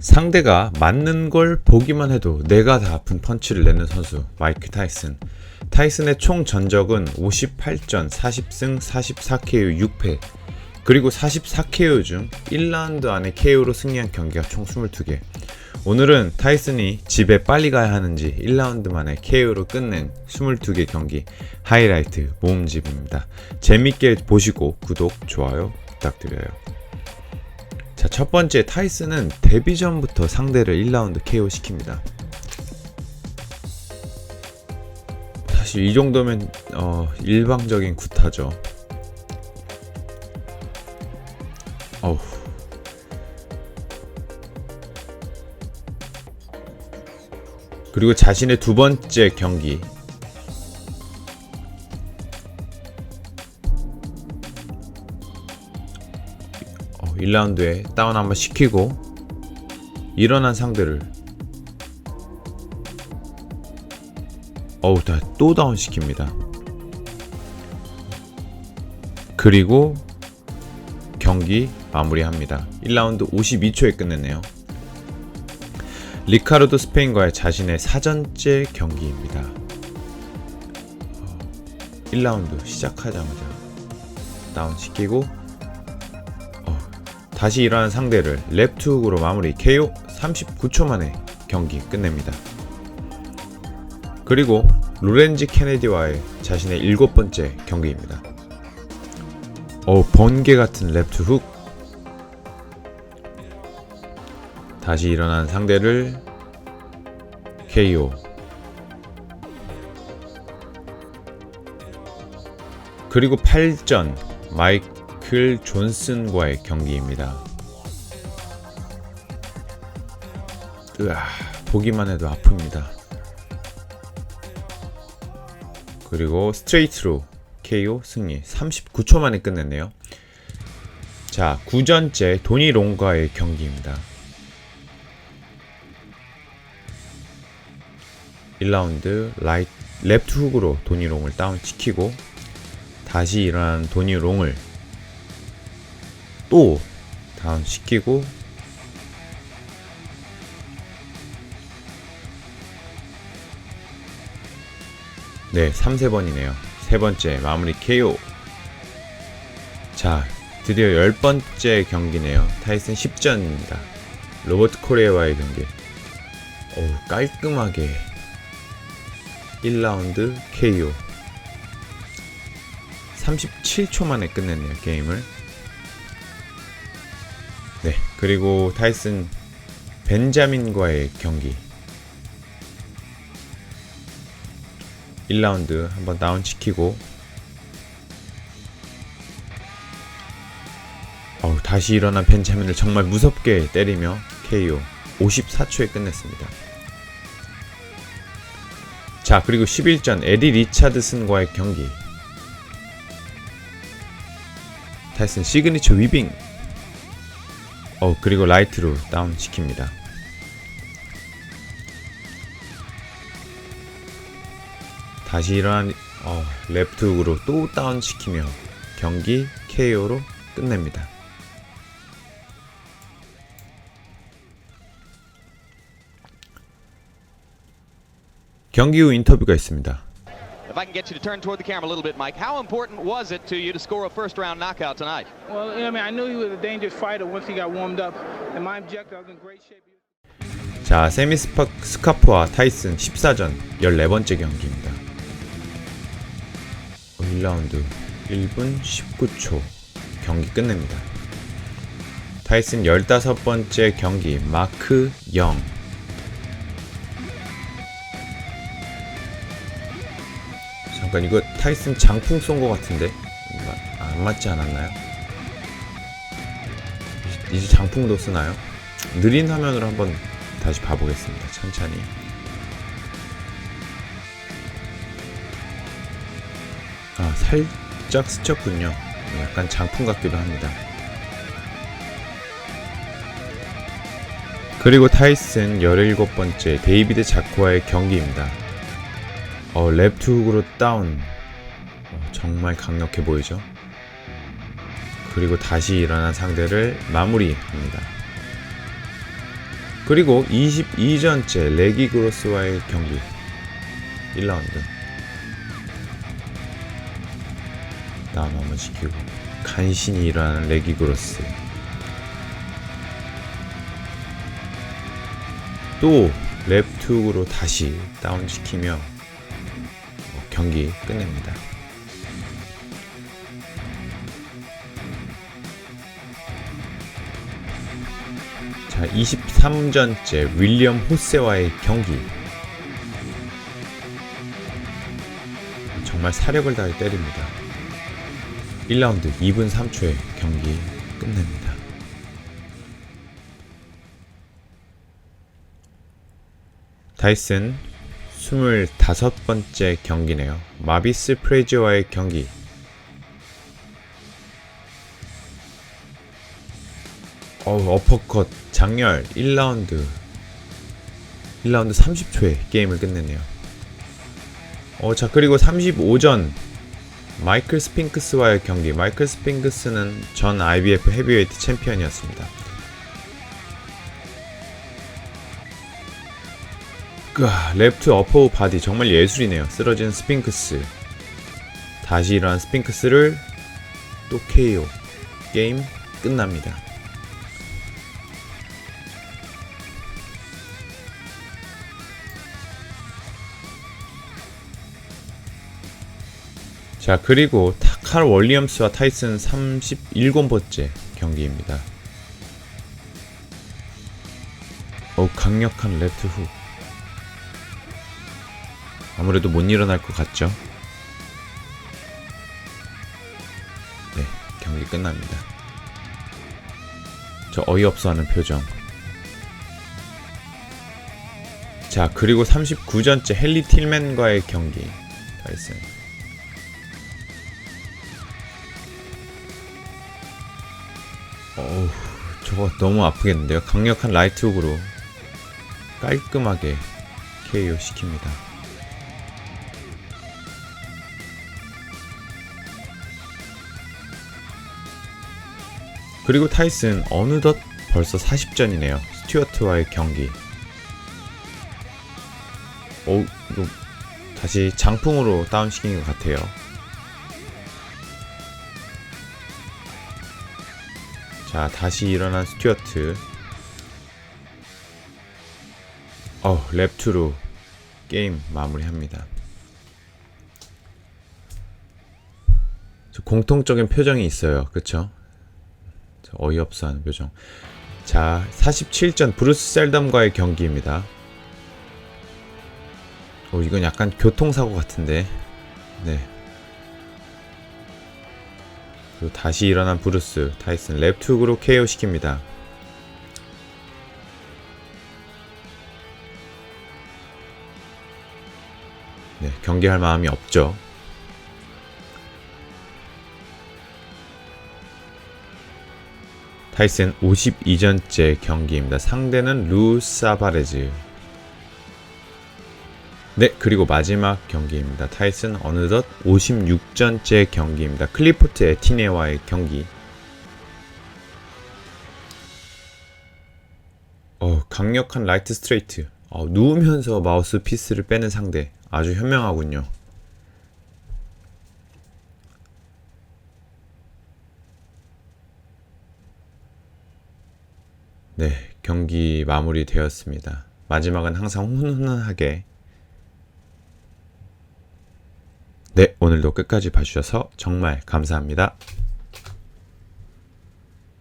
상대가 맞는 걸 보기만 해도 내가 다 아픈 펀치를 내는 선수 마이크 타이슨. 타이슨의 총 전적은 58전 40승 44KO 6패. 그리고 44KO 중 1라운드 안에 KO로 승리한 경기가 총 22개. 오늘은 타이슨이 집에 빨리 가야 하는지 1라운드 만에 KO로 끝낸 22개 경기 하이라이트 모음집입니다. 재밌게 보시고 구독, 좋아요 부탁드려요. 자, 첫 번째 타이슨은 데뷔 전부터 상대를 1라운드 KO 시킵니다. 사실 이 정도면 어, 일방적인 구타죠. 어우. 그리고 자신의 두 번째 경기 1라운드에 다운 한번 시키고 일어난 상대를 어우 다또 다운 시킵니다. 그리고 경기 마무리합니다. 1라운드 52초에 끝냈네요. 리카르도 스페인과의 자신의 사전째 경기입니다. 어, 1라운드 시작하자마자 다운 시키고 어, 다시 일어난 상대를 랩투 훅으로 마무리 KO 39초 만에 경기 끝냅니다. 그리고 로렌지 케네디와의 자신의 일곱 번째 경기입니다. 어, 번개 같은 랩투 훅. 다시 일어난 상대를 KO. 그리고 8전 마이 클 존슨과의 경기입니다. 으아, 보기만 해도 아픕니다. 그리고 스트레이트로 KO 승리 39초 만에 끝냈네요. 자, 9전째 도니 롱과의 경기입니다. 1라운드 라이 랩트 훅으로 도니 롱을 다운 시키고 다시 일어난 도니 롱을 또 다운 시키고 네, 3, 3번이네요. 세 번째 마무리 KO. 자, 드디어 열 번째 경기네요. 타이슨 10전입니다. 로버트 코레와의 경기. 오, 깔끔하게 1라운드 KO. 37초 만에 끝냈네요, 게임을. 네, 그리고 타이슨 벤자민과의 경기. 1라운드 한번 다운 시키고 어우, 다시 일어난 벤자민을 정말 무섭게 때리며 KO 54초에 끝냈습니다. 자 그리고 11전 에디 리차드슨과의 경기 타이슨 시그니처 위빙 어 그리고 라이트로 다운 시킵니다. 다시 일어난 어, 랩투으로 또 다운 시키며 경기 KO로 끝냅니다. 경기 후 인터뷰가 있습니다. If I can get you to turn toward the camera a little bit, Mike, how important was it to you to score a first round knockout tonight? Well, you know, I mean, I knew he was a dangerous fighter once he got warmed up, and my objective, I was in great shape. 자, 세미 스파, 스카프와 타이슨 14전 14번째 경기입니다. 1라운드 1분 19초 경기 끝냅니다. 타이슨 15번째 경기 마크 0 잠깐 이거 타이슨 장풍 쏜 것 같은데 마- 안 맞지 않았나요? 이제 장풍도 쓰나요? 느린 화면으로 한번 다시 봐보겠습니다. 천천히. 아, 살짝 스쳤군요. 약간 장풍 같기도 합니다. 그리고 타이슨 17번째 데이비드 자코와의 경기입니다. 어, 랩투 훅으로 다운. 어, 정말 강력해 보이죠? 그리고 다시 일어난 상대를 마무리합니다. 그리고 22전째 레기 그로스와의 경기 1라운드 다음 한번 시키고 간신히 일어나는 레기 그로스 또 랩툭으로 다시 다운시키며 어, 경기 끝냅니다. 자, 23전째 윌리엄 호세와의 경기. 정말 사력을 다해 때립니다. 1라운드 2분 3초에 경기 끝냅니다. 다이슨 25번째 경기네요. 마비스 프레지와의 경기. 어우, 어퍼컷 장렬 1라운드 1라운드 30초에 게임을 끝냈네요. 어, 자, 그리고 35전 마이클 스핑크스와의 경기. 마이클 스핑크스는 전 IBF 헤비웨이트 챔피언이었습니다. 랩트 어퍼 바디 정말 예술이네요. 쓰러진 스핑크스. 다시 일어난 스핑크스를 또 KO. 게임 끝납니다. 자, 그리고 타칼 월리엄스와 타이슨 37번째 경기입니다. 어, 강력한 레프트 훅. 아무래도 못 일어날 것 같죠? 네, 경기 끝납니다. 저 어이없어 하는 표정. 자, 그리고 39전째 헨리 틸맨과의 경기. 타이슨. 어우, 저거 너무 아프겠는데요? 강력한 라이트 훅으로 깔끔하게 KO 시킵니다. 그리고 타이슨 어느덧 벌써 40전이네요. 스튜어트와의 경기. 오, 이거 다시 장풍으로 다운시킨 것 같아요. 자, 다시 일어난 스튜어트. 어, 랩투로 게임 마무리합니다. 저 공통적인 표정이 있어요. 그쵸? 저 어이없어 하는 표정. 자, 47전 브루스 셀덤과의 경기입니다. 어, 이건 약간 교통사고 같은데. 네. 그리고 다시 일어난 브루스, 타이슨 랩투으로 KO 시킵니다. 네, 경기할 마음이 없죠. 타이슨 52전째 경기입니다. 상대는 루 사바레즈. 네, 그리고 마지막 경기입니다. 타이슨 어느덧 56전째 경기입니다. 클리포트 에티네와의 경기. 어, 강력한 라이트 스트레이트. 어, 누우면서 마우스 피스를 빼는 상대. 아주 현명하군요. 네, 경기 마무리되었습니다. 마지막은 항상 훈훈하게 네, 오늘도 끝까지 봐주셔서 정말 감사합니다.